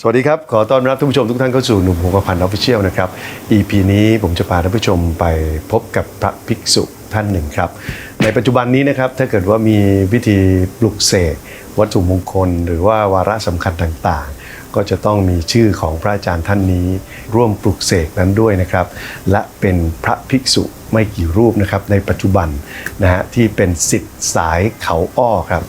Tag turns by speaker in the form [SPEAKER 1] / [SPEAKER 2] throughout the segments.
[SPEAKER 1] สวัสดีครับ ขอต้อนรับท่านผู้ชมทุกท่านเข้าสู่หนุ่มหงกระพันออฟฟิเชียลนะครับ EP นี้ผมจะพาท่านผู้ชมไปพบกับพระภิกษุท่านหนึ่งครับ ในปัจจุบันนี้นะครับถ้าเกิดว่ามีพิธีปลุกเสกวัตถุมงคล หรือว่าวาระสำคัญต่างๆ ก็จะต้องมีชื่อของพระอาจารย์ท่านนี้ ร่วมปลุกเสกนั้นด้วยนะครับ และเป็นพระภิกษุไม่กี่รูปนะครับในปัจจุบันนะฮะที่เป็นสิทธิ์สายเขาอ้อครับ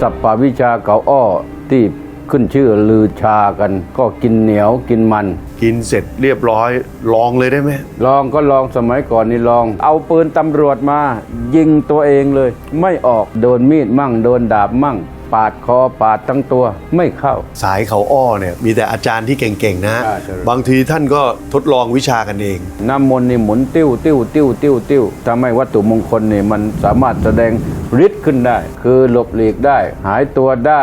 [SPEAKER 2] สัปปะวิชาเก่าอ้อที่ขึ้นชื่อลือชากัน ก็กินเหนียวกินมัน
[SPEAKER 1] กินเสร็จเรียบร้อย ลองเลยได้ไหม
[SPEAKER 2] ลองก็ลองสมัยก่อนนี่ลอง เอาปืนตำรวจมา ยิงตัวเองเลย ไม่ออกโดนมีดมั่งโดนดาบมั่ง ปาดคอปาดทั้งตัวไม่เข้า
[SPEAKER 1] สายเขาอ้อเนี่ยมีแต่อาจารย์ที่เก่งๆนะ
[SPEAKER 2] ใช่ใช่
[SPEAKER 1] บางทีท่านก็ทดลองวิชากันเอง
[SPEAKER 2] น้ำมนต์นี่หมุนติ้วติ้วติ้วติ้วติ้วทำให้วัตถุมงคลนี่มันสามารถแสดงฤทธิ์ขึ้นได้ คือหลบหลีกได้ หายตัวได้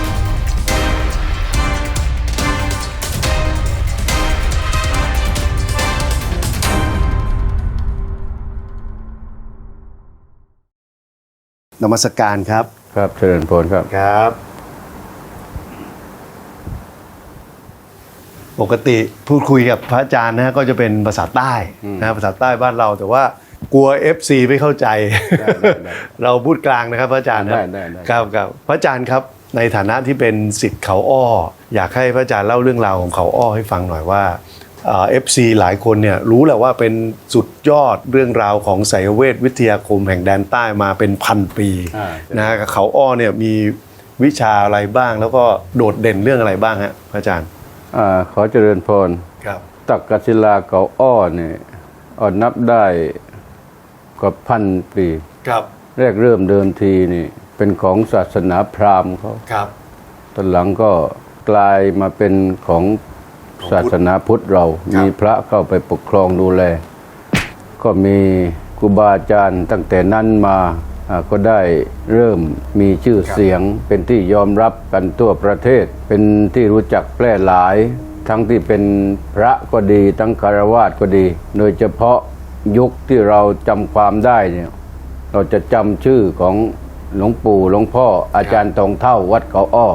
[SPEAKER 1] นมัสการครับ
[SPEAKER 2] ครับเจริญพรครับ
[SPEAKER 1] ครับ ปกติพูดคุยกับพระอาจารย์นะฮะก็จะเป็นภาษาใต้นะฮะภาษาใต้บ้านเราแต่ว่ากลัว FC ไม่เข้าใจ
[SPEAKER 2] ได้ได้ได้
[SPEAKER 1] เราพูดกลางนะครับพระอาจารย์นะ
[SPEAKER 2] ได้ได้ได้
[SPEAKER 1] ครับครับพระอาจารย์ครับในฐานะที่เป็นสิทธิ์เขาอ้อ อยากให้พระอาจารย์เล่าเรื่องราวของเขาอ้อให้ฟังหน่อยว่า เอฟซีหลายคนเนี่ยรู้แหละว่าเป็นสุดยอดเรื่องราวของไสยเวทวิทยาคมแห่งแดนใต้มาเป็นพันปี
[SPEAKER 2] อ่า
[SPEAKER 1] นะฮะเขาอ้อเนี่ยมีวิชาอะไรบ้าง แล้วก็โดดเด่นเรื่องอะไรบ้างฮะพระอาจารย์
[SPEAKER 2] อาขอเจริญพร
[SPEAKER 1] ครับ
[SPEAKER 2] ตักกศิลาเก่าอ้อเนี่ยอ่อนนับได้กว่าพันปี
[SPEAKER 1] ครับ
[SPEAKER 2] แรกเริ่มเดิมทีนี่เป็นของศาสนาพราหมณ์เขา
[SPEAKER 1] ครับ
[SPEAKER 2] ตอนหลังก็กลายมาเป็นของ
[SPEAKER 1] ของพุทธ
[SPEAKER 2] ศาสนาพุทธเรา
[SPEAKER 1] ครับ
[SPEAKER 2] มีพระเข้าไปปกครองดูแล ก็มีครูบาอาจารย์ตั้งแต่นั้นมาอ่าก็ได้เริ่มมีชื่อเสียง เป็นที่ยอมรับกันทั่วประเทศ เป็นที่รู้จักแพร่หลาย ทั้งที่เป็นพระก็ดี ทั้งคารวาสก็ดี โดยเฉพาะยุคที่เราจำความได้เนี่ย เราจะจำชื่อของหลวงปู่หลวงพ่ออาจารย์ทองเท่าวัดเขาอ้อ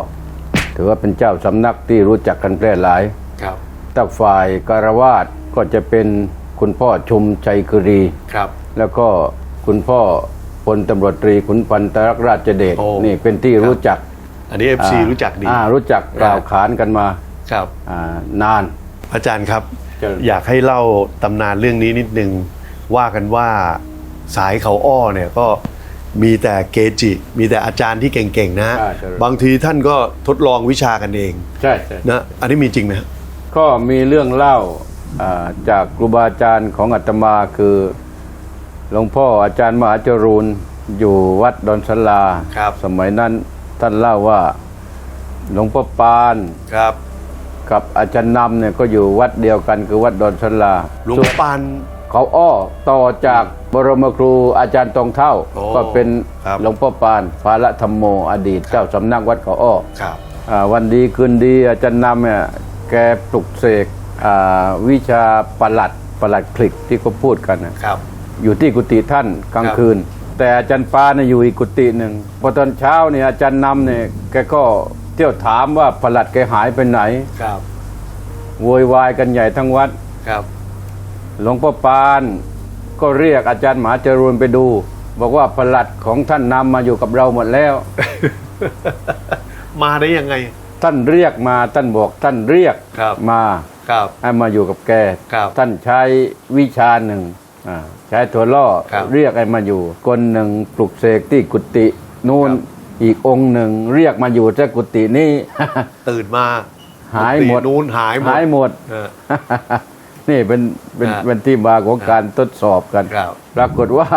[SPEAKER 2] ถือว่าเป็นเจ้าสำนักที่รู้จักกันแพร่หลาย
[SPEAKER 1] ครับ
[SPEAKER 2] ถ้าฝ่ายคารวาสก็จะเป็นคุณพ่อชุมชัยคุรี
[SPEAKER 1] ครับ
[SPEAKER 2] แล้วก็คุณพ่อพลตำรวจตรีขุนพันตรักษ์ราชเดช
[SPEAKER 1] โอ้
[SPEAKER 2] นี่เป็นที่รู้จัก
[SPEAKER 1] อันนี้ FC รู้จักดี
[SPEAKER 2] อ่ารู้จักกล่าวขานกันมา
[SPEAKER 1] ครับ
[SPEAKER 2] อ่านาน
[SPEAKER 1] พระอาจารย์ครับ
[SPEAKER 2] เชิญ
[SPEAKER 1] อยากให้เล่าตำนานเรื่องนี้นิดนึง ว่ากันว่าสายเขาอ้อเนี่ยก็มีแต่เกจิ มีแต่อาจารย์ที่เก่งๆนะ
[SPEAKER 2] ใช่ใช่
[SPEAKER 1] บางทีท่านก็ทดลองวิชากันเอง
[SPEAKER 2] ใช่ใช่
[SPEAKER 1] นะอันนี้มีจริงไหมฮะ
[SPEAKER 2] ก็มีเรื่องเล่าอ่าจากครูบาอาจารย์ของอาตมาคือหลวงพ่ออาจารย์มหาจรูนอยู่วัดดอนสลา
[SPEAKER 1] ครับ
[SPEAKER 2] สมัยนั้นท่านเล่าว่าหลวงพ่อปาน
[SPEAKER 1] ครับ
[SPEAKER 2] กับอาจารย์นำเนี่ยก็อยู่วัดเดียวกันคือวัดดอนสลา
[SPEAKER 1] หลวงพ่อปาน
[SPEAKER 2] ขเขาอ้อต่อจากบรมครูอาจารย์ตองเท่า
[SPEAKER 1] โอ้
[SPEAKER 2] ก็เป็น
[SPEAKER 1] ครับ
[SPEAKER 2] หลวงพ่อปานภาละธรรมโมอดีตเจ้าสำนักวัดเขาอ้อ
[SPEAKER 1] ครับ
[SPEAKER 2] อ่าวันดีคืนดีอาจารย์นำเนี่ย แกปลุกเสกอ่าวิชาประหลัดประหลัดคลิกที่เขาพูดกันน่ะ
[SPEAKER 1] ครับ
[SPEAKER 2] อยู่ที่กุฏิท่านกลาง
[SPEAKER 1] ครับ
[SPEAKER 2] คืน แต่อาจารย์ปาเนี่ยอยู่อีกกุฏิหนึ่งพอตอนเช้าเนี่ยอาจารย์นำเนี่ยแกก็เที่ยวถามว่าประหลัดแกหายไปไหน
[SPEAKER 1] ครับ
[SPEAKER 2] โวยวายกันใหญ่ทั้งวัด
[SPEAKER 1] ครับ
[SPEAKER 2] หลวงพ่อปานก็เรียกอาจารย์หมหาจรูนไปดู บอกว่าประหลัดของท่านนำมาอยู่กับเราหมดแล้ว
[SPEAKER 1] มาได้ยังไง
[SPEAKER 2] ท่านเรียกมาท่านบอกท่านเรียก
[SPEAKER 1] ครับ
[SPEAKER 2] มา
[SPEAKER 1] ครับ
[SPEAKER 2] ให้มาอยู่กับแก
[SPEAKER 1] ครับ
[SPEAKER 2] ท่านใช้วิชาหนึ่งอ่าใช้ถั่วล่อ
[SPEAKER 1] ครับ
[SPEAKER 2] เรียกให้มาอยู่ คนหนึ่งปลุกเสกที่กุฏินู่น
[SPEAKER 1] ครับ
[SPEAKER 2] อีกองค์หนึ่งเรียกมาอยู่ที่กุฏินี่
[SPEAKER 1] ตื่นมา
[SPEAKER 2] หายหมด
[SPEAKER 1] นูนหายหมด
[SPEAKER 2] หายหมด
[SPEAKER 1] เออ
[SPEAKER 2] นี่เป็นเป็น
[SPEAKER 1] ครับ
[SPEAKER 2] เป็นที่มาของการทดสอบกัน
[SPEAKER 1] ครับ
[SPEAKER 2] ปรากฏว่า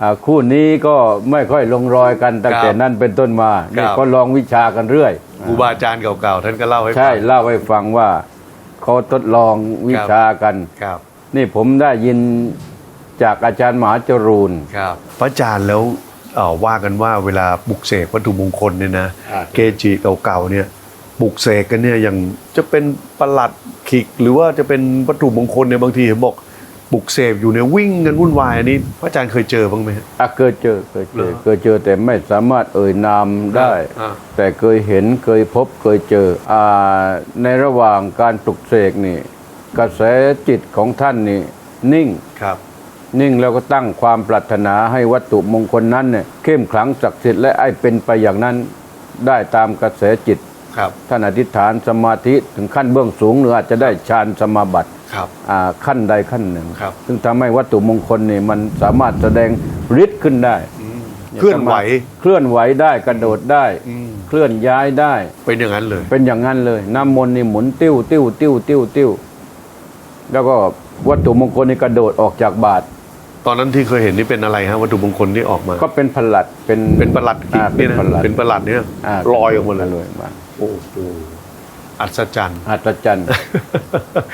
[SPEAKER 2] อ่าคู่นี้ก็ไม่ค่อยลงรอยกันตั้งแต่
[SPEAKER 1] ครับ
[SPEAKER 2] นั้นเป็นต้นมา
[SPEAKER 1] ครับ
[SPEAKER 2] นี่ก็ลองวิชากันเรื่อย
[SPEAKER 1] ครูบาอาจารย์เก่าๆท่านก็เล่าให้ฟัง
[SPEAKER 2] ใช่เล่าให้ฟังว่าเขาทดลองวิชากัน
[SPEAKER 1] ครับ
[SPEAKER 2] นี่ผมได้ยินจากอาจารย์มหาจรูน
[SPEAKER 1] ครับ พระอาจารย์แล้วเอ่อว่ากันว่าเวลาปลุกเสกวัตถุมงคลเนี่ยนะ
[SPEAKER 2] อ่า
[SPEAKER 1] เกจิเก่าๆเนี่ยปลุกเสกกันเนี่ยอย่างจะเป็นประหลัดขิก หรือว่าจะเป็นวัตถุมงคลเนี่ยบางทีเห็นบอก ปลุกเสกอยู่เนี่ยวิ่งกันวุ่นวายอันนี้พระอาจารย์เคยเจอบ้างไหมฮะ
[SPEAKER 2] อะเคยเจอเคยเจอ
[SPEAKER 1] เหรอ
[SPEAKER 2] เคยเจอแต่ไม่สามารถเอ่ยนามได้
[SPEAKER 1] อ่า
[SPEAKER 2] แต่เคยเห็นเคยพบเคยเจออาในระหว่างการปลุกเสกนี่ กระแสจิตของท่านนี่นิ่ง
[SPEAKER 1] ครับ
[SPEAKER 2] นิ่งแล้วก็ตั้งความปรารถนาให้วัตถุมงคลนั้นเนี่ยเข้มขลังศักดิ์สิทธิ์และไอ้เป็นไปอย่างนั้นได้ตามกระแสจิต
[SPEAKER 1] ครับ
[SPEAKER 2] ท่านอธิษฐานสมาธิถึงขั้นเบื้องสูงหรืออาจจะได้ฌานสมาบัติ
[SPEAKER 1] ครับ
[SPEAKER 2] อ่าขั้นใดขั้นหนึ่ง
[SPEAKER 1] ครับ
[SPEAKER 2] ซึ่งทำให้วัตถุมงคลนี่มันสามารถแสดงฤทธิ์ขึ้นได้
[SPEAKER 1] เคลื่อนไหว
[SPEAKER 2] เคลื่อนไหวได้กระโดดได้
[SPEAKER 1] อืม
[SPEAKER 2] เคลื่อนย้ายได้
[SPEAKER 1] เป็นอย่างนั้นเลย
[SPEAKER 2] เป็นอย่างนั้นเลย น้ำมนต์นี่หมุนติ้วติ้วติ้วติ้วติ้วแล้วก็วัตถุมงคลนี่กระโดดออกจากบาท
[SPEAKER 1] ตอนนั้นที่เคยเห็นนี่เป็นอะไรฮะวัตถุมงคลที่ออกมา
[SPEAKER 2] ก็เป็นผลัดเป็น
[SPEAKER 1] เป็นประหลัดขิก
[SPEAKER 2] อ่าเป็
[SPEAKER 1] นี่
[SPEAKER 2] น
[SPEAKER 1] นะ
[SPEAKER 2] ผลัด
[SPEAKER 1] เป็นประหลัดเนี่ยาลอยออกมาเลย
[SPEAKER 2] ลอยมา
[SPEAKER 1] โอ้โห อัศจรรย์
[SPEAKER 2] อัศจรรย์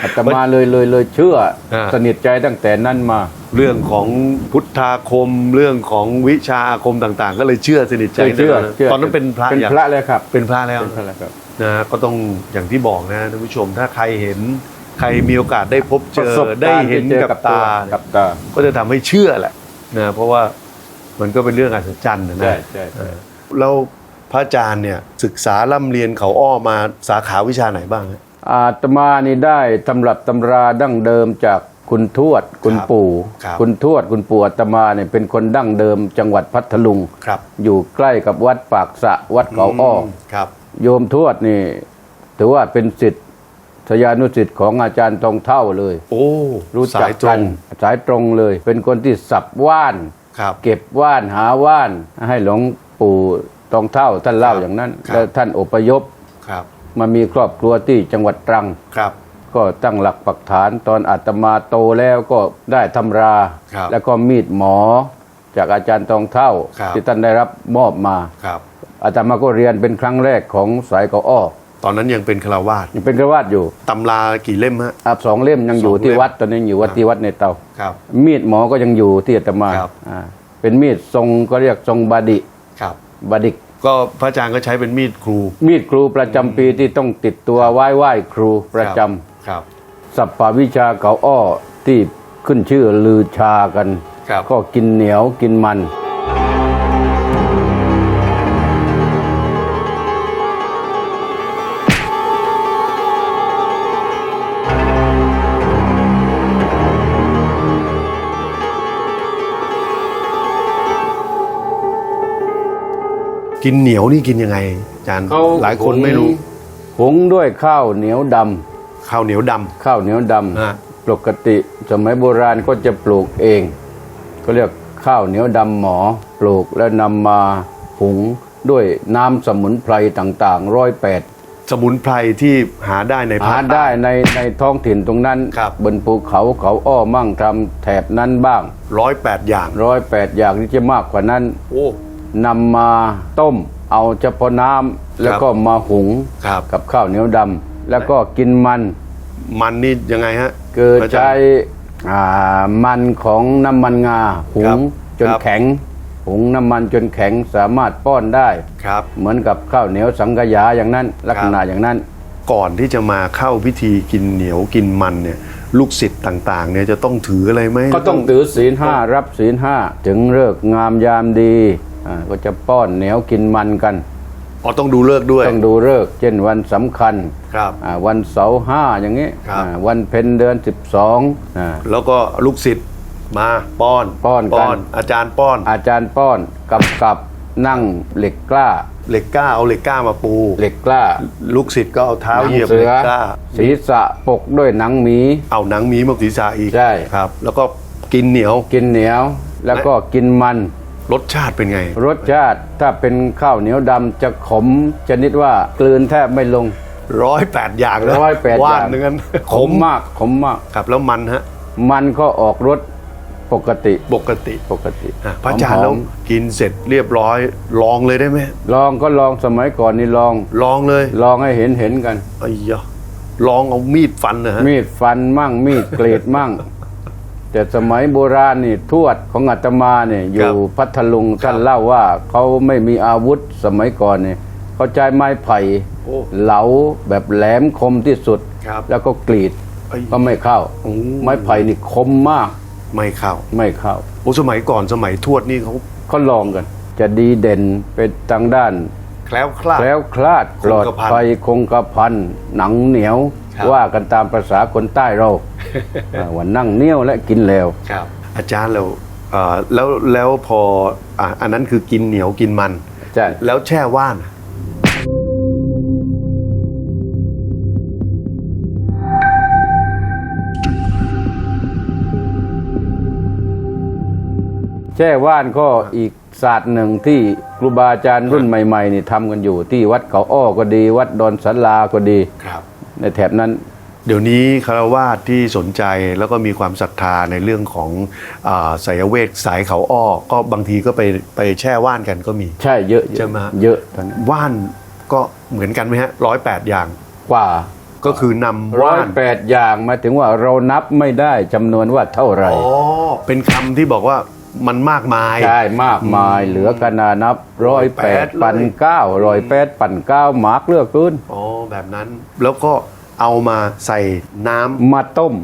[SPEAKER 2] อาตมาเลยเลยเลยเชื่อ
[SPEAKER 1] อ่า
[SPEAKER 2] สนิทใจตั้งแต่นั้นมา
[SPEAKER 1] เรื่องของพุทธาคมเรื่องของวิชาอาคมต่าง ๆ ก็เลยเชื่อสนิทใจ
[SPEAKER 2] เชื่อ
[SPEAKER 1] นะ
[SPEAKER 2] เชื่อ
[SPEAKER 1] ตอนนั้นเป็นพระ
[SPEAKER 2] เป็น
[SPEAKER 1] อย่าง
[SPEAKER 2] พระเลยครับ
[SPEAKER 1] เป็นพระแล้ว
[SPEAKER 2] เป็นพระแล้วครับ
[SPEAKER 1] นะก็ต้องอย่างที่บอกนะท่านผู้ชมถ้าใครเห็นใครมีโอกาสได้พบเจ
[SPEAKER 2] ประ
[SPEAKER 1] อ
[SPEAKER 2] สบการณ์
[SPEAKER 1] ได้เห็น
[SPEAKER 2] ที่เจอ
[SPEAKER 1] กับ
[SPEAKER 2] ตัว
[SPEAKER 1] ตา
[SPEAKER 2] กับตา
[SPEAKER 1] ก็จะทำให้เชื่อแหละนะเพราะว่ามันก็เป็นเรื่องอัศจรรย์นะ
[SPEAKER 2] ใช่
[SPEAKER 1] นะ
[SPEAKER 2] ใช่ใช่
[SPEAKER 1] แล้ว พระอาจารย์เนี่ยศึกษาล่ำเรียนเขาอ้อมาสาขาวิชาไหนบ้างฮะ
[SPEAKER 2] อาตมานี่ได้ตำรับตำราดั้งเดิมจากคุณทวดคุณ
[SPEAKER 1] ครับ
[SPEAKER 2] ปู่
[SPEAKER 1] ครับ
[SPEAKER 2] คุณทวดคุณปู่อาตมาเนี่ยเป็นคนดั้งเดิมจังหวัดพัทลุง
[SPEAKER 1] ครับ
[SPEAKER 2] อยู่ใกล้กับวัดปากสะวัดเขาอ้ออ
[SPEAKER 1] มครับ
[SPEAKER 2] โยมทวดนี่ ถือว่าเป็นสิทธิ์ทยานุสิทธิ์ของอาจารย์ทองเท่าเลย
[SPEAKER 1] โอ้
[SPEAKER 2] รู้
[SPEAKER 1] สา
[SPEAKER 2] จัก
[SPEAKER 1] ยตร
[SPEAKER 2] กัน
[SPEAKER 1] ง
[SPEAKER 2] สายตรงเลย เป็นคนที่สับว่าน
[SPEAKER 1] ครับ
[SPEAKER 2] เก็บว่านหาว่าน ให้หลวงปู่ ทองเท่าท่านเล่า
[SPEAKER 1] ครับ
[SPEAKER 2] อย่างนั้น
[SPEAKER 1] ครับ
[SPEAKER 2] แล้วท่านอพยพ
[SPEAKER 1] ครับ
[SPEAKER 2] มามีครอบครัวที่จังหวัดตรัง
[SPEAKER 1] ครับ
[SPEAKER 2] ก็ตั้งหลักปักฐานตอนอาตมาโตแล้วก็ได้ตำรา
[SPEAKER 1] ครับ
[SPEAKER 2] แล้วก็มีดหมอ จากอาจารย์ทองเท่า
[SPEAKER 1] ครับ
[SPEAKER 2] ที่ท่านได้รับมอบมา
[SPEAKER 1] ครับ
[SPEAKER 2] อาตมาก็เรียนเป็นครั้งแรกของสายเกาอ้อ
[SPEAKER 1] ตอนนั้นยังเป็นคารวาส
[SPEAKER 2] ยังเป็นกระวาดอยู่
[SPEAKER 1] ตำรากี่เล่มฮะ
[SPEAKER 2] อาบสองเล่มยังอยู่
[SPEAKER 1] สองเล่ม
[SPEAKER 2] ที่วัดตอนนี้อยู่วัด
[SPEAKER 1] ครับ
[SPEAKER 2] ที่วัดในเตา
[SPEAKER 1] ครับ
[SPEAKER 2] มีดหมอก็ยังอยู่ที่อาตมา
[SPEAKER 1] ครับ
[SPEAKER 2] อ่าเป็นมีดทรงก็เรียกทรงบาดิ
[SPEAKER 1] ครับ
[SPEAKER 2] บาดิก
[SPEAKER 1] ก็พระอาจารย์ก็ใช้เป็นมีดครู
[SPEAKER 2] มีดครูประจำปีที่ต้องติดตัวไหว้ไหว้ครูประจำ
[SPEAKER 1] ครับ
[SPEAKER 2] สัพพวิชาเก่าอ้อที่ขึ้นชื่อลือชากัน
[SPEAKER 1] ครับ
[SPEAKER 2] ก็กินเหนียวกินมัน
[SPEAKER 1] กินเหนียวนี่กินยังไงอาจารย์หลายคนไม่รู้
[SPEAKER 2] หุงด้วยข้าวเหนียวด
[SPEAKER 1] ข้าวเหนียวดำ
[SPEAKER 2] ข้าวเหนียวด
[SPEAKER 1] ฮะำ
[SPEAKER 2] ปกติสมัยโบราณก็จะปลูกเองก็เรียกข้าวเหนียวดำหมอปลูกแล้วนำมาหุงด้วยน้ำสมุนไพรต่างๆร้อยแปดำ
[SPEAKER 1] สมุนไพรที่หาได้ในภา
[SPEAKER 2] หา
[SPEAKER 1] ค
[SPEAKER 2] ได้
[SPEAKER 1] ใต้
[SPEAKER 2] ในในท้องถิ่นตรงนั้น
[SPEAKER 1] ครับ
[SPEAKER 2] บนภูเขาเขาอ้อมั่งทำแถบนั้นบ้าง
[SPEAKER 1] ร้อยแปดอย่าง
[SPEAKER 2] ร้อยแปดอย่างที่จะมากกว่านั้น
[SPEAKER 1] โอ้
[SPEAKER 2] นำมาต้ม เอาเฉพาะน้ำแล้วก็มาหุง
[SPEAKER 1] ครับ
[SPEAKER 2] กับข้าวเหนียวดำแล้วก็กินมัน
[SPEAKER 1] มันนี่ยังไงฮะ
[SPEAKER 2] เกิด
[SPEAKER 1] พระอาจาร
[SPEAKER 2] ใช้
[SPEAKER 1] ย์
[SPEAKER 2] อ่ามันของน้ำมันงาหุ
[SPEAKER 1] ครั
[SPEAKER 2] ง
[SPEAKER 1] บ
[SPEAKER 2] จน
[SPEAKER 1] ครับ
[SPEAKER 2] แข็ง หุงน้ำมันจนแข็งสามารถป้อนได้
[SPEAKER 1] ครับ
[SPEAKER 2] เหมือนกับข้าวเหนียวสังกยาอย่างนั้น ลักษณะอย่างนั้น
[SPEAKER 1] ก่อนที่จะมาเข้าพิธีกินเหนียวกินมันเนี่ย ลูกศิษย์ต่าง ๆ เนี่ยจะต้องถืออะไรไหม
[SPEAKER 2] ก็ต้องถือศีลห้ารับศีลห้าถึงเลิกษ์งามยามดีอ่า ก็จะป้อนเหนียวกินมันกัน
[SPEAKER 1] อ๋อต้องดูเลิกษ์ด้วย
[SPEAKER 2] ต้องดูเลิกษ์เช่นวันสำคัญ
[SPEAKER 1] ครับ
[SPEAKER 2] อ่าวันเสาร์ห้าอย่างนี้
[SPEAKER 1] ครับ
[SPEAKER 2] อ่าวันเพ็ญเดือนสิบสองอ่า
[SPEAKER 1] แล้วก็ลูกศิษย์มาป้อน
[SPEAKER 2] ป้อนกัน
[SPEAKER 1] อาจารย์ป้อน
[SPEAKER 2] อาจารย์ป้อนกับกับนั่งเหล็กกล้า
[SPEAKER 1] เหล็กกล้าเอาเหล็กกล้ามาปู
[SPEAKER 2] เหล็กกล้า
[SPEAKER 1] ลูกศิษย์ก็เอาเท้า
[SPEAKER 2] หนั
[SPEAKER 1] เหยียบ
[SPEAKER 2] เสื
[SPEAKER 1] เหล็
[SPEAKER 2] อก
[SPEAKER 1] กล้า
[SPEAKER 2] ศีรษะปกด้วยหนังหมี
[SPEAKER 1] เอาหนังหมีมาศีรษะอีก
[SPEAKER 2] ใช่
[SPEAKER 1] ครับ แล้วก็กินเหนียว
[SPEAKER 2] กินเหนียว แล้วก็กินมัน
[SPEAKER 1] รสชาติเป็นไง
[SPEAKER 2] รสชาติถ้าเป็นข้าวเหนียวดำจะขมชนิดว่ากลืนแทบไม่ลง
[SPEAKER 1] ร้อยแปดอย่างนะ
[SPEAKER 2] ร้อยแปด
[SPEAKER 1] ว่า
[SPEAKER 2] อนย่าง
[SPEAKER 1] หนึ่งกัน
[SPEAKER 2] ขมมากขมมาก
[SPEAKER 1] ครับแล้วมันฮะ
[SPEAKER 2] มันก็ออกรสปกติ
[SPEAKER 1] ปกติ
[SPEAKER 2] ปกติ
[SPEAKER 1] อะพระอาจารย์
[SPEAKER 2] ห
[SPEAKER 1] แล้
[SPEAKER 2] อ
[SPEAKER 1] ว
[SPEAKER 2] ม
[SPEAKER 1] กินเสร็จเรียบร้อย ลองเลยได้ไหม
[SPEAKER 2] ๆลองก็ลองสมัยก่อนนี่ลอง
[SPEAKER 1] ลองเลย
[SPEAKER 2] ลองให้เห็นเห็นกัน
[SPEAKER 1] ไอ้ยะลองเอามีดฟันนะฮะ
[SPEAKER 2] มีดฟันมั่งมีดกรีดมั่ง แต่สมัยโบราณนี่ทวดของอาตมาเนี่ยอยู่พัทลุงท่านเล่าว่าเขาไม่มีอาวุธสมัยก่อนเนี่ยเขาใช้ไม้ไผ่
[SPEAKER 1] โอ้
[SPEAKER 2] เหลาแบบแหลมคมที่สุด
[SPEAKER 1] ครับ
[SPEAKER 2] แล้วก็กรีด
[SPEAKER 1] ไอ้
[SPEAKER 2] ก็ไม่เข้า
[SPEAKER 1] โอ้
[SPEAKER 2] ไม้ไผ่นี่คมมาก
[SPEAKER 1] ไม่เข้า
[SPEAKER 2] ไม่เข้า
[SPEAKER 1] โอ้สมัยก่อนสมัยทวดนี่เขา
[SPEAKER 2] เขาลองกัน จะดีเด่นไปทางด้าน
[SPEAKER 1] แคล้วคลาด
[SPEAKER 2] แคล้วคลาดปลอด
[SPEAKER 1] คงกระพัน
[SPEAKER 2] ภัยคงกระพันหนังเหนียว
[SPEAKER 1] ครับ
[SPEAKER 2] ว่ากันตามภาษาคนใต้เราอ่า ว่านั่งเหนียวและกินแล้ว
[SPEAKER 1] ครับ อาจารย์เราเอ่อแล้วแล้วพออะอันนั้นคือกินเหนียวกินมัน
[SPEAKER 2] ใช่
[SPEAKER 1] แล้วแช่ว่านอะ
[SPEAKER 2] แช่ว่านก็อีกศาสตร์หนึ่งที่ครูบาอาจารย์รุ่นใหม่ๆนี่ทำกันอยู่ที่วัดเขาอ้อก็ดี วัดดอนสันลาก็ดี
[SPEAKER 1] ครับ
[SPEAKER 2] ในแถบนั้น
[SPEAKER 1] เดี๋ยวนี้คารวาสที่สนใจแล้วก็มีความศรัทธาในเรื่องของอาสายเวทสายเขาอ้อก็บางทีก็ไปไปแช่ว่านกันก็มี
[SPEAKER 2] ใช่เยอะ
[SPEAKER 1] ใช่ไหมฮะ
[SPEAKER 2] เยอะตอนนี้
[SPEAKER 1] ว่านก็เหมือนกันไหมฮะร้อยแปดอย่าง
[SPEAKER 2] กว่า
[SPEAKER 1] ก็คือนำ
[SPEAKER 2] ร้อ
[SPEAKER 1] ว่ายน
[SPEAKER 2] แปดอย่างหมายถึงว่าเรานับไม่ได้จำนวนว่าเท่าไหร่
[SPEAKER 1] อ๋อเป็นคำที่บอกว่ามันมากมาย
[SPEAKER 2] ใช่มากมาย เหลือกันนานับร้อยแปดปันเก้าร้อยแปดปันเก้าหมากเลือกขึ้น
[SPEAKER 1] อ๋อแบบนั้นแล้วก็ เอามาใส่น้ำ
[SPEAKER 2] มาต้ม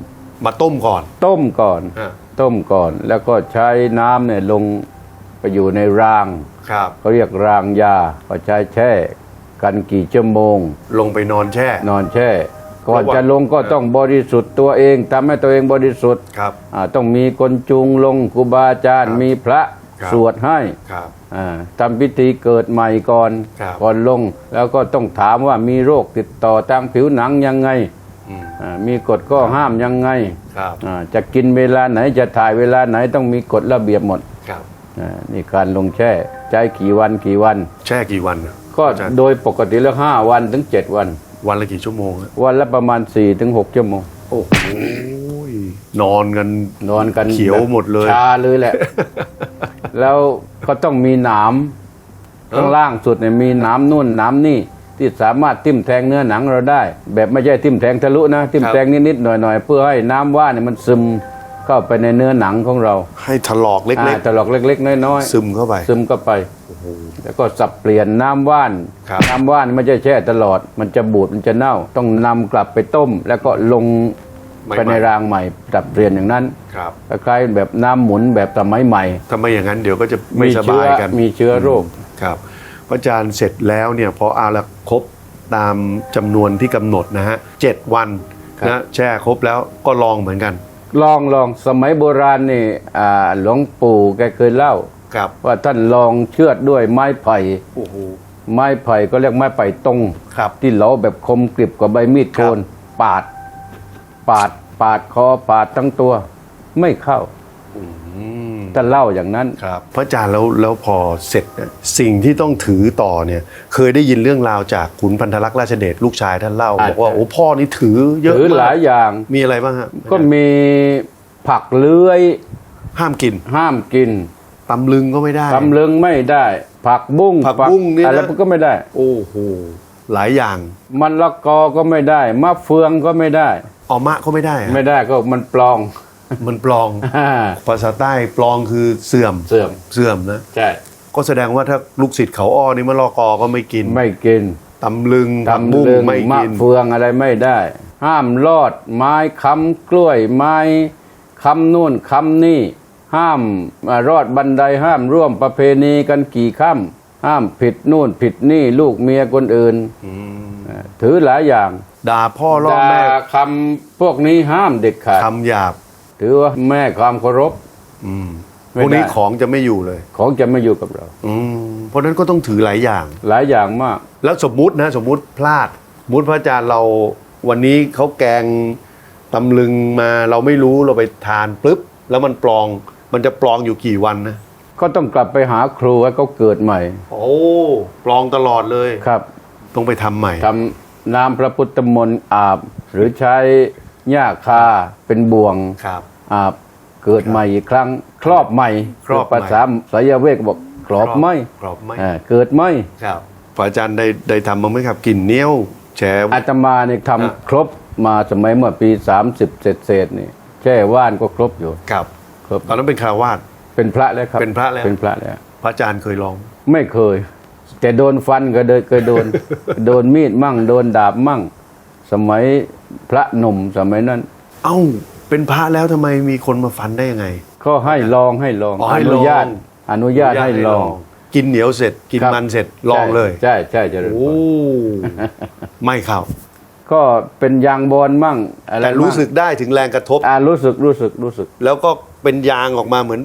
[SPEAKER 1] มาต้มก่อน
[SPEAKER 2] ต้มก่อน
[SPEAKER 1] อะ
[SPEAKER 2] ต้มก่อน แล้วก็ใช้น้ำเนี่ยลงไปอยู่ในราง
[SPEAKER 1] ครับ
[SPEAKER 2] เขาเรียกรางยาก็ใช้แช่กันกี่ชั่วโมง
[SPEAKER 1] ลงไปนอนแช่
[SPEAKER 2] นอนแช่ ก่อน
[SPEAKER 1] ระหว่าง
[SPEAKER 2] จะลงก็ต้องบริสุทธิ์ตัวเองทำให้ตัวเองบริสุทธิ์
[SPEAKER 1] ครับ
[SPEAKER 2] อ่าต้องมีคนจูงลงครูบาอาจารย์
[SPEAKER 1] ครับ
[SPEAKER 2] มีพระ
[SPEAKER 1] ครับ
[SPEAKER 2] สวดให้
[SPEAKER 1] ครับ
[SPEAKER 2] อ่าทำพิธีเกิดใหม่ก่อน
[SPEAKER 1] ครับ
[SPEAKER 2] ก่อนลง แล้วก็ต้องถามว่ามีโรคติดต่อทางผิวหนังยังไง
[SPEAKER 1] อืม
[SPEAKER 2] อ่ามีกฎก็ห้ามยังไง
[SPEAKER 1] ครับ
[SPEAKER 2] อ่าจะกินเวลาไหนจะถ่ายเวลาไหนต้องมีกฎระเบียบหมด
[SPEAKER 1] ครับ
[SPEAKER 2] อ่านี่การลงแช่ใช้กี่วันกี่วัน
[SPEAKER 1] แช่กี่วันอะ
[SPEAKER 2] ก็
[SPEAKER 1] อาจารย์
[SPEAKER 2] โดยปกติแล้วห้าวันถึงเจ็ดวัน
[SPEAKER 1] วันละกี่ชั่วโมงอะ
[SPEAKER 2] วันละประมาณ4ี่ถึงหชั่วโมง
[SPEAKER 1] โอ้โหนอนกัน
[SPEAKER 2] นอนกัน
[SPEAKER 1] เขียวหมดเลย
[SPEAKER 2] ชาเลยแหละ แล้วก็ต้องมีหนามข้างล่างสุดเนี่ยมีหนามนู่นหนามนี่ที่สามารถทิ่มแทงเนื้อหนังเราได้ แบบไม่ใช่ทิ่มแทงทะลุนะทิ่ม
[SPEAKER 1] ครับ
[SPEAKER 2] แทงนิดๆหน่อยๆเพื่อให้น้ำว่านเนี่ยมันซึมเข้าไปในเนื้อหนังของเรา
[SPEAKER 1] ให้ถลอกเล็ก
[SPEAKER 2] อ่าตลอกเล็ก ๆ น้อย
[SPEAKER 1] ๆซึมเข้าไป
[SPEAKER 2] ๆซึมเข้าไปแล้วก็สับเปลี่ยนน้ำว่าน
[SPEAKER 1] ครับ
[SPEAKER 2] น้ำว่านไม่ใช่แช่ตลอด มันจะบูดมันจะเน่า ต้องนำกลับไปต้ม แล้วก็ลง ไปในรางใหม่ปรับเปลี่ยนอย่างนั้น
[SPEAKER 1] ครับ
[SPEAKER 2] คล้ายๆแบบน้ำหมุนแบบสมัยใหม่
[SPEAKER 1] ถ้าไม่อย่างนั้นเดี๋ยวก็จะไม่ส
[SPEAKER 2] เชื้
[SPEAKER 1] บา
[SPEAKER 2] อย
[SPEAKER 1] กัน
[SPEAKER 2] มีเชื้อโรค
[SPEAKER 1] ครับพระอาจารย์เสร็จแล้วเนี่ยพออาละครบตามจำนวนที่กำหนดนะฮะเจ็ดวัน
[SPEAKER 2] ครับ
[SPEAKER 1] นะแช่ครบแล้วก็ลองเหมือนกัน
[SPEAKER 2] ลองลองสมัยโบราณนี่อ่าหลวงปู่แกเคยเล่า
[SPEAKER 1] ครับ
[SPEAKER 2] ว่าท่านลองเชือดด้วยไม้ไผ่
[SPEAKER 1] โอ้โห
[SPEAKER 2] ไม้ไผ่ก็เรียกไม้ไผ่ตรง
[SPEAKER 1] ครับ
[SPEAKER 2] ที่เหลาแบบคมกริบกว่าใบมีดโกนปาด ปาดปาดคอปาดทั้งตัว ไม่เข้า
[SPEAKER 1] อืม
[SPEAKER 2] ท่านเล่าอย่างนั้น
[SPEAKER 1] ครับพระอาจารย์แล้วแล้วพอเสร็จเนี่ยสิ่งที่ต้องถือต่อเนี่ย เคยได้ยินเรื่องราวจากขุนพันธลักษณ์ราชเดชลูกชายท่านเล่า
[SPEAKER 2] อ่า
[SPEAKER 1] บอกว่าโอ้พ่อนี่ถือเยอะ
[SPEAKER 2] หรือ
[SPEAKER 1] มาก
[SPEAKER 2] หลายอย่าง
[SPEAKER 1] มีอะไรบ้างฮะ
[SPEAKER 2] ก็มีผักเลื้อย
[SPEAKER 1] ห้ามกิน
[SPEAKER 2] ห้ามกิน
[SPEAKER 1] ตำลึงก็ไม่ได้
[SPEAKER 2] ตำลึงไม่ได้ ผักบุ้ง
[SPEAKER 1] ผักบุ้งเนี่ยนะ
[SPEAKER 2] อะไรก็ไม่ได้
[SPEAKER 1] โอ้โหหลายอย่าง
[SPEAKER 2] มันละกอก็ไม่ได้มะเฟืองก็ไม่ได้
[SPEAKER 1] ออมะก็ไม่ได้อะ
[SPEAKER 2] ไม่ได้ก็มันปลอง
[SPEAKER 1] มันปลอง
[SPEAKER 2] อ่า
[SPEAKER 1] ภาษาใต้ปลองคือเสื่อม
[SPEAKER 2] เสื่อม
[SPEAKER 1] เสื่อมนะ
[SPEAKER 2] ใช่
[SPEAKER 1] ก็แสดงว่าถ้าลูกศิษย์เขาอ้อนี่มะละกอก็ไม่กิน
[SPEAKER 2] ไม่กิน
[SPEAKER 1] ตำลึงผักบุ้ง
[SPEAKER 2] ทำเรื่อง
[SPEAKER 1] ไม่
[SPEAKER 2] มะ
[SPEAKER 1] กิน
[SPEAKER 2] เฟืองอะไรไม่ได้ ห้ามลอดไม้ค้ำกล้วยไม้ค้ำนู่นค้ำนี่ ห้ามอ่ารอดบันไดห้ามร่วมประเพณีกันกี่ค่ำห้ามผิดนู่นผิดนี่ลูกเมียคนอื่นอ่าถือหลายอย่าง
[SPEAKER 1] ด่าพ่อล่อแม่
[SPEAKER 2] ด่าคำพวกนี้ห้ามเด็ดขาด
[SPEAKER 1] คำหยาบ
[SPEAKER 2] ถือว่าแม่ความเคารพ
[SPEAKER 1] อืม
[SPEAKER 2] ไม่
[SPEAKER 1] พวกนี้
[SPEAKER 2] ได้
[SPEAKER 1] ของจะไม่อยู่เลย
[SPEAKER 2] ของจะไม่อยู่กับเรา
[SPEAKER 1] อืมเพราะฉะนั้นก็ต้องถือหลายอย่าง
[SPEAKER 2] หลายอย่างมาก
[SPEAKER 1] แล้วสมมุตินะ สมมุติพลาดสมมุติพระอาจารย์เราวันนี้เขาแกงตำลึงมาเราไม่รู้เราไปทานปุ๊บแล้วมันปลองมันจะปลองอยู่กี่วันนะ
[SPEAKER 2] ก็ต้องกลับไปหาครูให้เขาเกิดใหม่
[SPEAKER 1] โอ้ปลองตลอดเลย
[SPEAKER 2] ครับ
[SPEAKER 1] ต้องไปทำใหม่
[SPEAKER 2] ทำ น้ำพระพุทธมนต์อาบ หรือใช้หญ้าคาเป็นบ่วง
[SPEAKER 1] ครับ
[SPEAKER 2] อาบเกิดใหม่อีกครั้ง ครอบใหม่
[SPEAKER 1] ครอบใหม่
[SPEAKER 2] ภาษาสายเวกบอกครอบไหม
[SPEAKER 1] กรอบไหม
[SPEAKER 2] อ่าเกิดไหม
[SPEAKER 1] ครับพระอาจารย์ได้ได้ทำบ้างไหมครับกลิ่นเหนี้ยวแฉ
[SPEAKER 2] อาตมาเนี่ย
[SPEAKER 1] อะ
[SPEAKER 2] ทำครบมาสมัยเมื่อปี 30 เศษเศษๆนี่แค่ว่านก็ครบอยู่
[SPEAKER 1] ครับ
[SPEAKER 2] ครบ
[SPEAKER 1] ตอนนั้นเป็นคารวาส
[SPEAKER 2] เป็นพระแล้วครับ
[SPEAKER 1] เป็นพระแล้ว
[SPEAKER 2] เป็นพระแล้ว
[SPEAKER 1] พระอาจารย์เคยลอง
[SPEAKER 2] ไม่เคย แต่โดนฟันก็เคยเคยโดน โดนมีดมั่ง โดนดาบมั่ง สมัยพระหนุ่มสมัยนั้น
[SPEAKER 1] เอ้า เป็นพระแล้วทำไมมีคนมาฟันได้ยังไง
[SPEAKER 2] ก็ให้ลองให้ลอง
[SPEAKER 1] อ๋อให้
[SPEAKER 2] อ
[SPEAKER 1] ลอง
[SPEAKER 2] นุญาตอนุญาตให้ลอง
[SPEAKER 1] กินเหนียวเสร็จ กิน
[SPEAKER 2] ครับ
[SPEAKER 1] มันเสร็จลองเลย
[SPEAKER 2] ใช่ใช่ใช่เจะ
[SPEAKER 1] โอ้ไม่เข้า
[SPEAKER 2] ก็เป็นยางบอลมั่งอะไร
[SPEAKER 1] แต่รู้
[SPEAKER 2] มั่ง
[SPEAKER 1] สึกได้ถึงแรงกระทบ
[SPEAKER 2] อ่ารู้สึกรู้สึกรู้สึก
[SPEAKER 1] แล้วก็เป็นยางออกมาเหมือน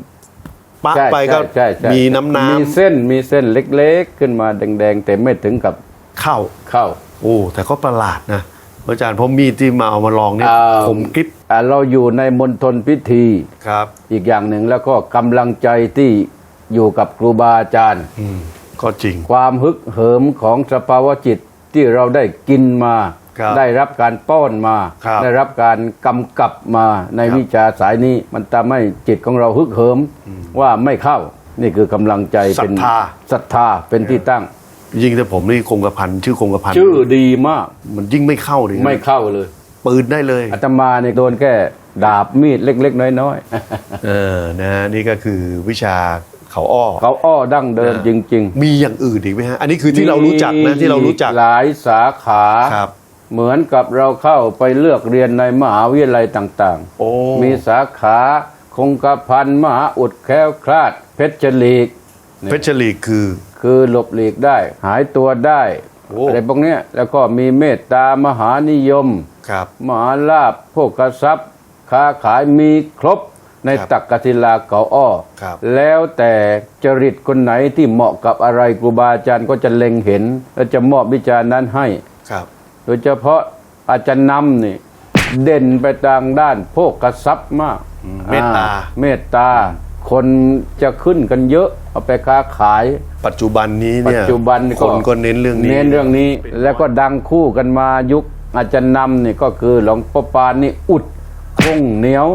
[SPEAKER 1] ปะ
[SPEAKER 2] ใช่
[SPEAKER 1] ไปก็
[SPEAKER 2] ใช่ใช่
[SPEAKER 1] มีน้ำน้
[SPEAKER 2] มีเส้นมีเส้นเล็กๆ ขึ้นมาแดงๆ แต่ไม่ถึงกับำ
[SPEAKER 1] เข้า
[SPEAKER 2] เข้า
[SPEAKER 1] โอ้ แต่ก็ประหลาดนะพระอาจารย์เพราะมีดที่มาเอามาลองเนี่ย
[SPEAKER 2] อ่า
[SPEAKER 1] คมกริบ
[SPEAKER 2] อ่าเราอยู่ในมณฑลพิธี
[SPEAKER 1] ครับ
[SPEAKER 2] อีกอย่างหนึ่งแล้วก็กำลังใจที่อยู่กับครูบาอาจารย์
[SPEAKER 1] อืมก็จริง
[SPEAKER 2] ความฮึกเหิมของสภาวะจิตที่เราได้กินมา
[SPEAKER 1] ครับ
[SPEAKER 2] ได้รับการป้อนมา
[SPEAKER 1] ครับ
[SPEAKER 2] ได้รับการกำกับมาใน
[SPEAKER 1] ครับ
[SPEAKER 2] วิชาสายนี้ มันทำให้จิตของเราฮึกเหิมว่าไม่เข้านี่คือกำลังใจ
[SPEAKER 1] ศรั
[SPEAKER 2] เป็
[SPEAKER 1] ท
[SPEAKER 2] น
[SPEAKER 1] ธา
[SPEAKER 2] ศรัทธาเป็นที่ตั้ง
[SPEAKER 1] ยิ่งถ้าผมนี่คงกระพันชื่อคงกระพัน
[SPEAKER 2] ชื่อดีมาก
[SPEAKER 1] มันยิ่งไม่เข้าเลย
[SPEAKER 2] ไม่เข้าเลย
[SPEAKER 1] ปืนได้เลย
[SPEAKER 2] อาตมาเนี่ยโดนแค่ดาบมีดเล็ก ๆ น้อย
[SPEAKER 1] เออนะนี่ก็คือวิชาเขาอ้อ
[SPEAKER 2] ๆ เขาอ้อดั้งเดิม
[SPEAKER 1] นะ
[SPEAKER 2] จริง
[SPEAKER 1] มีอย่างอื่นอีกไหมฮะ อันนี้คือ
[SPEAKER 2] ๆ
[SPEAKER 1] ที่เรารู้จักนะที่เรารู้จัก
[SPEAKER 2] มีหลายสาขา
[SPEAKER 1] ครับ
[SPEAKER 2] เหมือนกับเราเข้าไปเลือกเรียนในมหาวิทยาลัยต่าง
[SPEAKER 1] โอ้
[SPEAKER 2] ๆมีสาขาคงกระพันมหาอุดแคล้วคลาด เพชรลีก
[SPEAKER 1] เพชรลีกคือ
[SPEAKER 2] คือหลบหลีกได้ หายตัวได้
[SPEAKER 1] โอ้
[SPEAKER 2] อะไรพวกเนี้ยแล้วก็มีเมตตามหานิยม
[SPEAKER 1] ครับ
[SPEAKER 2] มหาลาภโภกทรัพย์ ค้าขายมีครบใน
[SPEAKER 1] ครับ
[SPEAKER 2] ตักกศิลาเก่าอ้อ
[SPEAKER 1] ครับ
[SPEAKER 2] แล้วแต่จริตคนไหนที่เหมาะกับอะไรครูบาอาจารย์ก็จะเล็งเห็น และจะมอบวิชานั้นให้
[SPEAKER 1] ครับ
[SPEAKER 2] โดยเฉพาะอาจารย์นำนี่เด่นไปทางด้านโภกทรัพย์มาก
[SPEAKER 1] อืมเมตตา
[SPEAKER 2] อ่เมตตา คนจะขึ้นกันเยอะ เอาไปค้าขาย
[SPEAKER 1] ปัจจุบันนี้
[SPEAKER 2] ปั
[SPEAKER 1] เนี่
[SPEAKER 2] จ
[SPEAKER 1] ย
[SPEAKER 2] จุบัน
[SPEAKER 1] คนก็เน้นเรื่องนี้
[SPEAKER 2] เน้นเรื่องนี้ แล้วก็ดังคู่กันมายุค อาจารย์นำนี่ก็คือหลวงพ่อปานนี่อุดคงเหนียว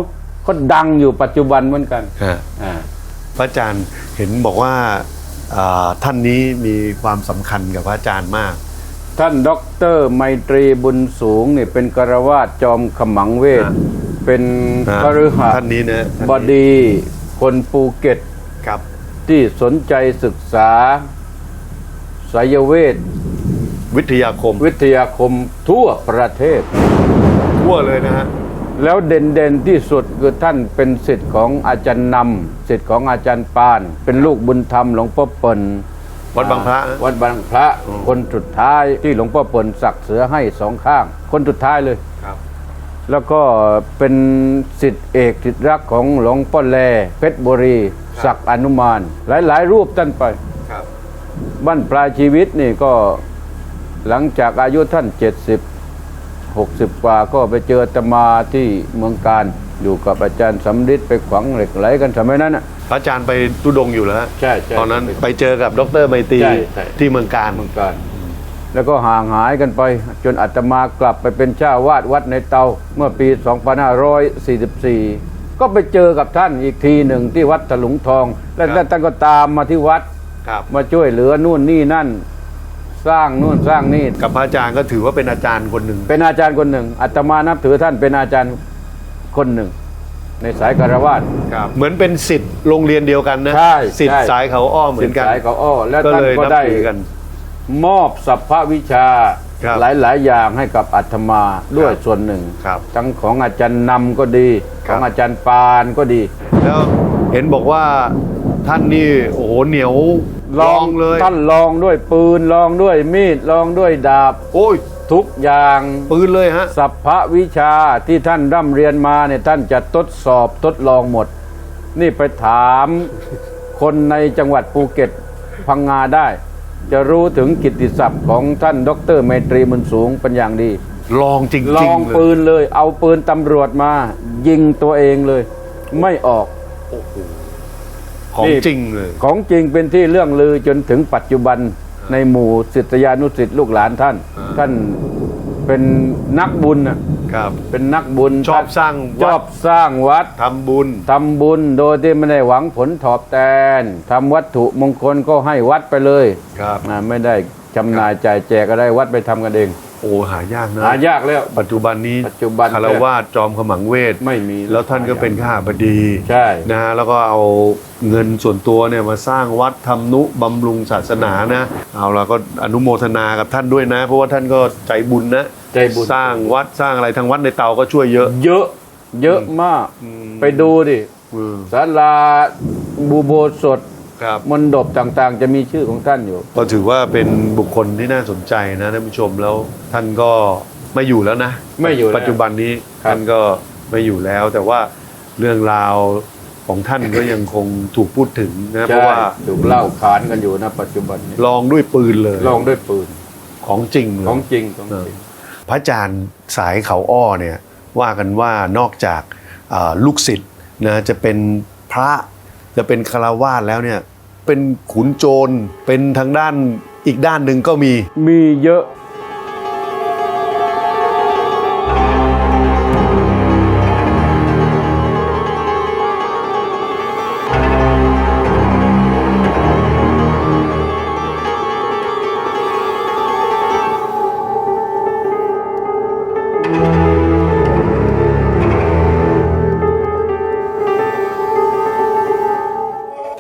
[SPEAKER 2] ก็ดังอยู่ปัจจุบันเหมือนกัน
[SPEAKER 1] ฮะ
[SPEAKER 2] อ่า
[SPEAKER 1] พระอาจารย์เห็นบอกว่าอ่าท่านนี้มีความสำคัญกับพระอาจารย์มาก
[SPEAKER 2] ท่านด็อกเตอร์ไมตรีบุญสูงนี่เป็นกรวาดจอมขมังเวท
[SPEAKER 1] ฮะ
[SPEAKER 2] เป็น
[SPEAKER 1] นะ
[SPEAKER 2] คฤหา
[SPEAKER 1] ท่านนี้นะท่าน
[SPEAKER 2] บ
[SPEAKER 1] นี้
[SPEAKER 2] ดีคนภูเก็ต
[SPEAKER 1] ครับ
[SPEAKER 2] ที่สนใจศึกษาสายเวท
[SPEAKER 1] วิทยาคม
[SPEAKER 2] วิทยาคมทั่วประเทศ
[SPEAKER 1] ทั่วเลยนะฮะ
[SPEAKER 2] แล้วเด่นๆที่สุดคือท่านเป็นสิทธิ์ของอาจารย์นำสิทธิ์ของอาจารย์ปาน เป็นลูกบุญธรรมหลวงพ่อเปิ่น
[SPEAKER 1] วัดบางพระนะ
[SPEAKER 2] วัดบางพระคนสุดท้ายที่หลวงพ่อเปิ่นสักเสือให้สองข้าง คนสุดท้ายเลย
[SPEAKER 1] ครับ
[SPEAKER 2] แล้วก็เป็นสิทธิเอกสิทธิรักของหลวงพ่อแลเพชรบุรี ศักดิ์อนุมาน หลาย ๆ รูปท่านไป
[SPEAKER 1] ครับ
[SPEAKER 2] บ้านปลายชีวิตนี่ก็หลังจากอายุท่าน 70 60 กว่าก็ไปเจออาตมาที่เมืองการอยู่กับอาจารย์สำริดไปขวังเหล็กไหลกันสมัยนั้นน่ะ
[SPEAKER 1] พระอาจารย์ไปตุดงค์อยู่แล้วฮะ
[SPEAKER 2] ใช่ใช่
[SPEAKER 1] ตอนนั้นไปเจอกับดรไมตรี
[SPEAKER 2] ใช่ใช่
[SPEAKER 1] ที่เมืองการ
[SPEAKER 2] เมืองการ แล้วก็ห่างหายกันไป จนอาตมากลับไปเป็นเจ้าวาดวัดในเตา เมื่อปี 2544 ก็ไปเจอกับท่านอีกทีหนึ่งที่วัดถลุงทอง แล้ว
[SPEAKER 1] ครับ
[SPEAKER 2] ท่านก็ตามมาที่วัด
[SPEAKER 1] ครับ
[SPEAKER 2] มาช่วยเหลือนู่นนี่นั่น สร้างนู่นสร้างนี่
[SPEAKER 1] กับพระอาจารย์ก็ถือว่าเป็นอาจารย์คนหนึ่ง
[SPEAKER 2] เป็นอาจารย์คนหนึ่งอาตมานับถือท่านเป็นอาจารย์ คนหนึ่ง ในสายคารวาส
[SPEAKER 1] ครับเหมือนเป็นสิทธิ์โรงเรียนเดียวกันนะ
[SPEAKER 2] ใช่
[SPEAKER 1] สิทธิ์
[SPEAKER 2] ใช่
[SPEAKER 1] สายเขาอ้อเหมือนกัน
[SPEAKER 2] สายเขาอ้อและ
[SPEAKER 1] ก็
[SPEAKER 2] ท่าน
[SPEAKER 1] เลย
[SPEAKER 2] ก็
[SPEAKER 1] นับ
[SPEAKER 2] ได้
[SPEAKER 1] ถือกัน
[SPEAKER 2] มอบสัพพวิชา
[SPEAKER 1] ครับ
[SPEAKER 2] หลาย ๆ อย่างให้กับอาตมาด้วยส่วนหนึ่ง
[SPEAKER 1] ครับ
[SPEAKER 2] ทั้งของอาจารย์นำก็ดี
[SPEAKER 1] ค
[SPEAKER 2] ข
[SPEAKER 1] รับ
[SPEAKER 2] องอาจารย์ปานก็ดี
[SPEAKER 1] แล้วเห็นบอกว่าท่านนี่โอ้โหเหนียวลองเลย
[SPEAKER 2] ท่านลองด้วยปืนลองด้วยมีดลองด้วยดาบ
[SPEAKER 1] โอ้ย
[SPEAKER 2] ทุกอย่าง
[SPEAKER 1] ปืนเลยฮะ
[SPEAKER 2] สัพพวิชาที่ท่านร่ำเรียนมาเนี่ยท่านจะทดสอบทดลองหมด นี่ไปถามคนในจังหวัดภูเก็ตพังงาได้ จะรู้ถึงกิตติศัพท์ของท่านดรเมตรีมุนสูงเป็นอย่างดี
[SPEAKER 1] ลองจริงๆ
[SPEAKER 2] ลอง
[SPEAKER 1] เลย
[SPEAKER 2] ปืนเลย เอาปืนตำรวจมา ยิงตัวเองเลย ไม่ออก
[SPEAKER 1] ของจริงเลย
[SPEAKER 2] ของจริงเป็นที่เรื่องลือจนถึงปัจจุบัน ในหมู่ศิษยานุศิษย์ลูกหลานท่าน ท่านเป็นนักบุญน่ะ
[SPEAKER 1] ครับ
[SPEAKER 2] เป็นนักบุญ
[SPEAKER 1] ชอบสร้าง
[SPEAKER 2] ช
[SPEAKER 1] วั
[SPEAKER 2] อ
[SPEAKER 1] ด
[SPEAKER 2] บสร้างวัด
[SPEAKER 1] ทำบุญ
[SPEAKER 2] ทำบุญโดยที่ไม่ได้หวังผลตอบแทนทำวัตถุมงคลก็ให้วัดไปเลย
[SPEAKER 1] ครับ
[SPEAKER 2] นะไม่ได้จำหน่ายจ่ายแจกก็ได้วัดไปทำกันเอง
[SPEAKER 1] โอ้หายากนะ
[SPEAKER 2] หายากแล้ว
[SPEAKER 1] ปัจจุบันนี้
[SPEAKER 2] ปัจจุบัน
[SPEAKER 1] คารวาสจอมขมังเวท
[SPEAKER 2] ไม่มี
[SPEAKER 1] แล้วท่านก็เป็นข้าบดี
[SPEAKER 2] ใช่
[SPEAKER 1] นะฮะแล้วก็เอาเงินส่วนตัวเนี่ยมาสร้างวัดทำนุบำรุงศาสนานะเอาเราก็อนุโมทนากับท่านด้วยนะ เพราะว่าท่านก็ใจบุญนะ
[SPEAKER 2] ใจบุญ
[SPEAKER 1] สร้างวัดสร้างอะไรทางวัดในเตาก็ช่วยเยอะ
[SPEAKER 2] เยอะเยอะมากไปดูดิ
[SPEAKER 1] อืม
[SPEAKER 2] ศาลาบูโบสถ
[SPEAKER 1] ครับ
[SPEAKER 2] มนดบต่างๆ จะมีชื่อของท่านอยู่
[SPEAKER 1] ก็ถือว่าเป็นบุคคลที่น่าสนใจนะท่านผู้ชมแล้วท่านก็ไม่อยู่แล้วนะ
[SPEAKER 2] ไม่อยู่แล้ว
[SPEAKER 1] ปัจจุบันนี้
[SPEAKER 2] ครับ
[SPEAKER 1] ท่านก็ไม่อยู่แล้ว แต่ว่าเรื่องราวของท่านก็ยังคงถูกพูดถึงนะเพ
[SPEAKER 2] ใช่
[SPEAKER 1] ราะว่า
[SPEAKER 2] ถูกเล่าขานกันอยู่นะปัจจุบันนี้
[SPEAKER 1] ลองด้วยปืนเลย
[SPEAKER 2] ลองด้วยปืน
[SPEAKER 1] ของจริงเลย
[SPEAKER 2] ของจริงของจริง
[SPEAKER 1] พระอาจารย์สายเขาอ้อเนี่ยว่ากันว่านอกจากอ่าลูกศิษย์นะจะเป็นพระ จะเป็นคาราวาสแล้วเนี่ย เป็นขุนโจรเป็นทางด้านอีกด้านหนึ่งก็มี
[SPEAKER 2] มีเยอะ